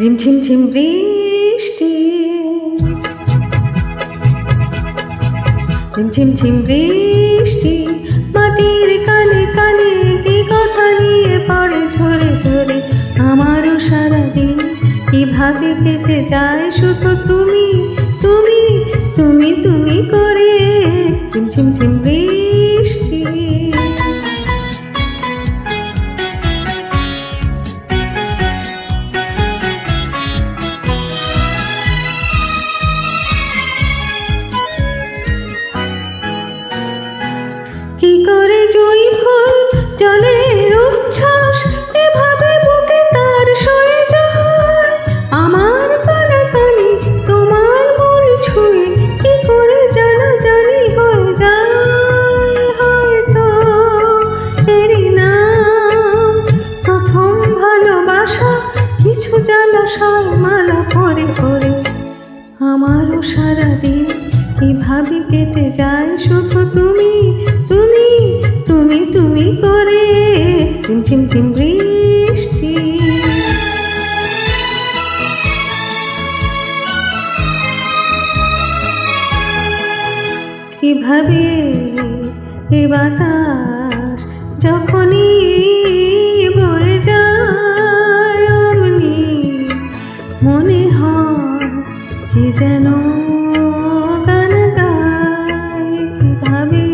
রিমঝিম ঝিম বৃষ্টি। রিমঝিম ঝিম বৃষ্টি, মাটির কানে কানে কি কথা নিয়ে পড়ে ঝরে ঝরে। আমারও সারাদিন কীভাবে কেটে যায় শুধু জলের উচ্ছ্বাস, এভাবে বুকে তার সয়ে যায়। আমার তোমার মন ছুঁয়ে, কি করে জানা জানি হয়ে যায় হয়তো। নাম, প্রথম ভালোবাসা, কিছু জালাশয় মালা পরে পরে। আমারও সারাদিন কীভাবে কেটে যায় শুধু তুমি তুমি কীভাবে এ বাতাস যখনই বয়ে যায় অমনি? মনে হয় কি যেন গান গায় কীভাবে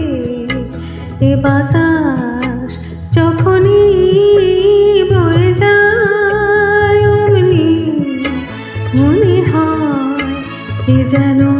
এ বাতাস যখনই বয়ে যায় হয়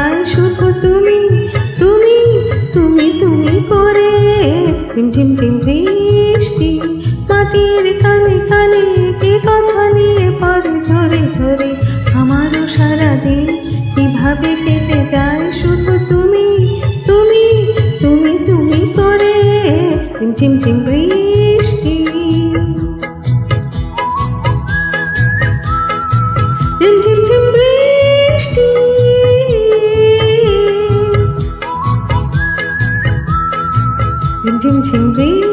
ঝিম ঝিম বৃষ্টি, মাটির কানে কানে কে কথা নিয়ে পরে ঝরে ঝরে। আমারও সারাদিন কীভাবে কেটে যায় শুধু তুমি তুমি তুমি তুমি করে। ঝিম ঝিম ঝিম বৃষ্টি